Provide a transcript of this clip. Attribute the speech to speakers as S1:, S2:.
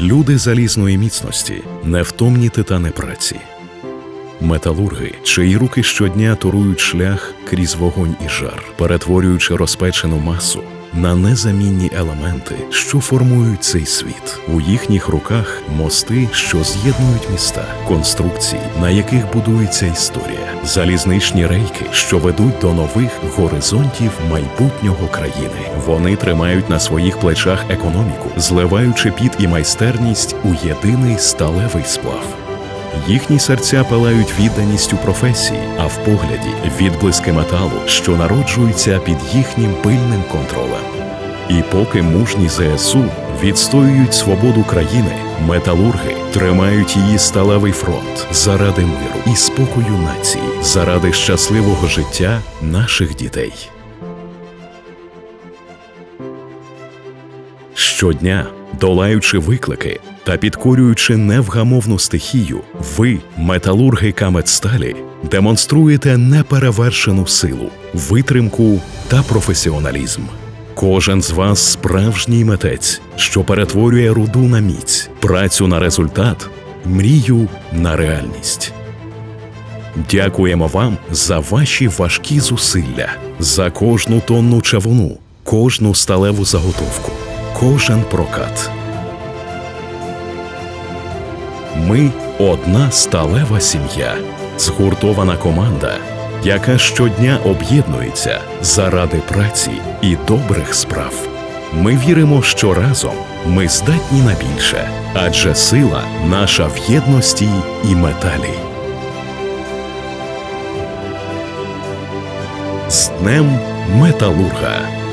S1: люди залізної міцності, невтомні титани праці. Металурги, чиї руки щодня турують шлях крізь вогонь і жар, перетворюючи розпечену масу на незамінні елементи, що формують цей світ. У їхніх руках мости, що з'єднують міста, конструкції, на яких будується історія, залізничні рейки, що ведуть до нових горизонтів майбутнього країни. Вони тримають на своїх плечах економіку, зливаючи під і майстерність у єдиний сталевий сплав. Їхні серця палають відданістю професії, а в погляді відблиски металу, що народжуються під їхнім пильним контролем. І поки мужні ЗСУ відстоюють свободу країни, металурги тримають її сталевий фронт заради миру і спокою нації, заради щасливого життя наших дітей. Щодня, долаючи виклики та підкорюючи невгамовну стихію, ви, металурги Каметсталі, демонструєте неперевершену силу, витримку та професіоналізм. Кожен з вас справжній митець, що перетворює руду на міць, працю на результат, мрію на реальність. Дякуємо вам за ваші важкі зусилля, за кожну тонну чавуну, кожну сталеву заготовку, кожен прокат. Ми одна сталева сім'я, згуртована команда, яка щодня об'єднується заради праці і добрих справ. Ми віримо, що разом ми здатні на більше, адже сила наша в єдності і металі. З Днем Металурга!